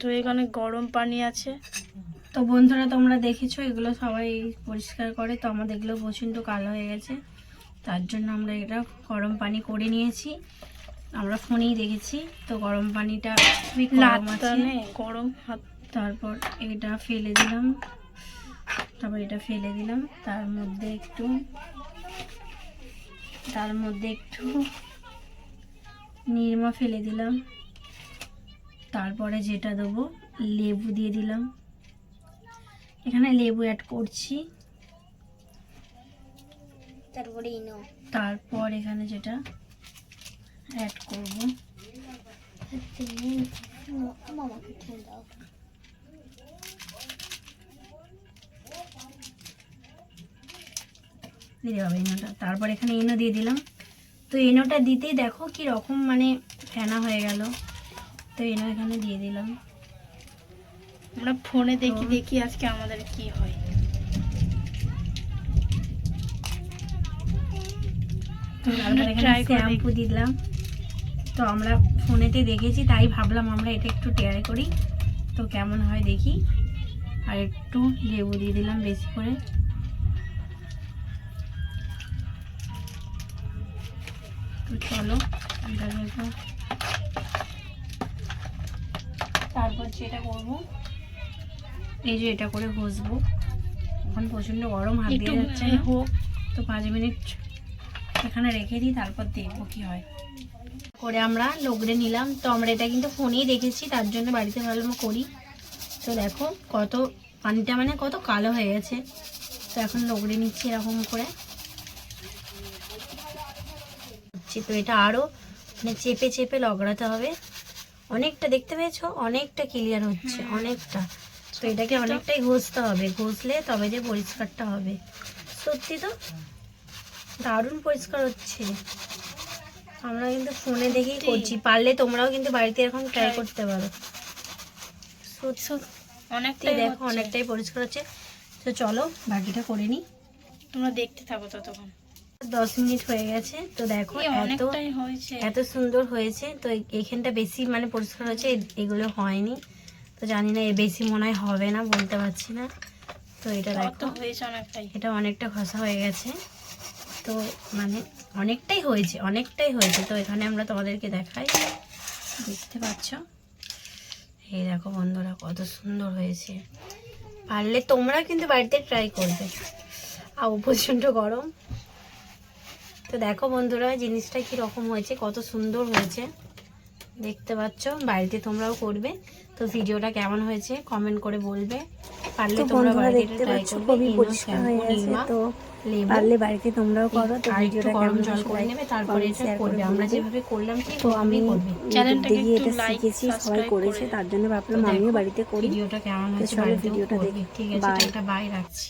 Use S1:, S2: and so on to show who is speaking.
S1: তো এখানে গরম পানি আছে।
S2: তো বন্ধুরা তোমরা দেখেছ এগুলো সবাই পরিষ্কার করে। তো আমাদের এগুলো প্রচণ্ড কালো হয়ে গেছে। তার জন্য আমরা এটা গরম পানি করে নিয়েছি। আমরা ফোনেই দেখেছি। তো গরম পানিটা খুবই গরম
S1: গরম হাত।
S2: তারপর এটা ফেলে দিলাম। তারপর এটা ফেলে দিলাম। তার মধ্যে একটু তার মধ্যে একটু নিরমা ফেলে দিলাম। তারপরে যেটা দেবো লেবু দিয়ে দিলাম। এখানে লেবু অ্যাড করছি।
S3: তারপরে ইনো।
S2: তারপর এখানে যেটা অ্যাড করব। দিতে হবে এনোটা তারপর এখানে এনো দিয়ে দিলাম। তো এনোটা দিতেই দেখো কি রকম মানে ফেনা হয়ে গেল। তো এনো এখানে দিয়ে দিলাম।
S1: আমরা ফোনে দেখি দেখি আজকে আমাদের কি হয়।
S2: তো শ্যাম্পু দিলাম। তো আমরা ফোনেতে দেখেছি তাই ভাবলাম আমরা এটা একটু ট্রাই করি। তো কেমন হয় দেখি। আর একটু লেবু দিয়ে দিলাম বেশি করে। তো চলো এটাকে তারপর যেটা করব। এই যে এটা করে ঘষবো। এখন প্রচণ্ড গরম হাত দিয়ে যাচ্ছে
S1: হোক
S2: তো পাঁচ মিনিট এখানে রেখে দিই তারপর দেখব কি হয়। করে আমরা লগড়ে নিলাম। তো আমরা এটা কিন্তু ফোনেই দেখেছি তার জন্য বাড়িতে ভালো করি। তো দেখো কত পানিটা মানে কত কালো হয়ে গেছে। তো এখন লগড়ে নিচ্ছি এরকম করে। হচ্ছে তো এটা আরও মানে চেপে চেপে লগড়াতে হবে। অনেকটা দেখতে পেয়েছ অনেকটা ক্লিয়ার হচ্ছে অনেকটা। তো এটাকে অনেকটাই ঘষতে হবে ঘষলে তবে যে পরিষ্কারটা হবে। সত্যি তো? দারুণ পরিষ্কার হচ্ছে। আমরা কিন্তু ফোনে দেখেই করছি পারলে তোমরাও কিন্তু বাড়িতে এরকম ট্রাই করতে পারো।
S1: অনেকটাই
S2: দেখো অনেকটাই পরিষ্কার হচ্ছে। তো চলো বাকিটা করে নিই
S1: তোমরা দেখতে থাকো ততক্ষণ।
S2: দশ মিনিট হয়ে গেছে। তো দেখো এত এত সুন্দর হয়েছে। তো এইখানটা বেশি মানে পরিষ্কার হয়েছে এগুলো হয়নি। তো জানি না এ বেশি মনে হয় হবে না বলতে পারছি না। তো এটা দেখো এটা অনেকটা ঘষা হয়ে গেছে। তো মানে অনেকটাই হয়েছে অনেকটাই হয়েছে। তো এখানে আমরা তোমাদেরকে দেখাই। দেখতে পাচ্ছ? এই দেখো বন্ধুরা কত সুন্দর হয়েছে। পারলে তোমরা কিন্তু বাড়িতে ট্রাই করবে। আর প্রচণ্ড গরম। তো দেখো বন্ধুরা জিনিসটা কি রকম হয়েছে কত সুন্দর হয়েছে। দেখতে পাচ্ছ বাড়িতে তোমরাও করবে। তো ভিডিওটা কেমন হয়েছে কমেন্ট করে বলবে। পারলে তোমরা বাড়িতে
S4: দেখতে পাচ্ছ খুবই পরিষ্কার হয়ে গেছে তো পারলে বাড়িতে তোমরাও করো তো ভিডিওটা কেমন
S2: জল করে নেবে তারপরে এটা করবে। আমরা যেভাবে করলাম ঠিক
S4: তো আমি
S1: চ্যানেলটাকে
S4: এটা শিখেছি সবাই করেছে তার জন্য ভাবলাম আমিও বাড়িতে করি।
S2: ভিডিওটা কেমন হয়েছে
S4: ভিডিওটা দেখি।
S2: ঠিক আছে এটা বাই রাখছি।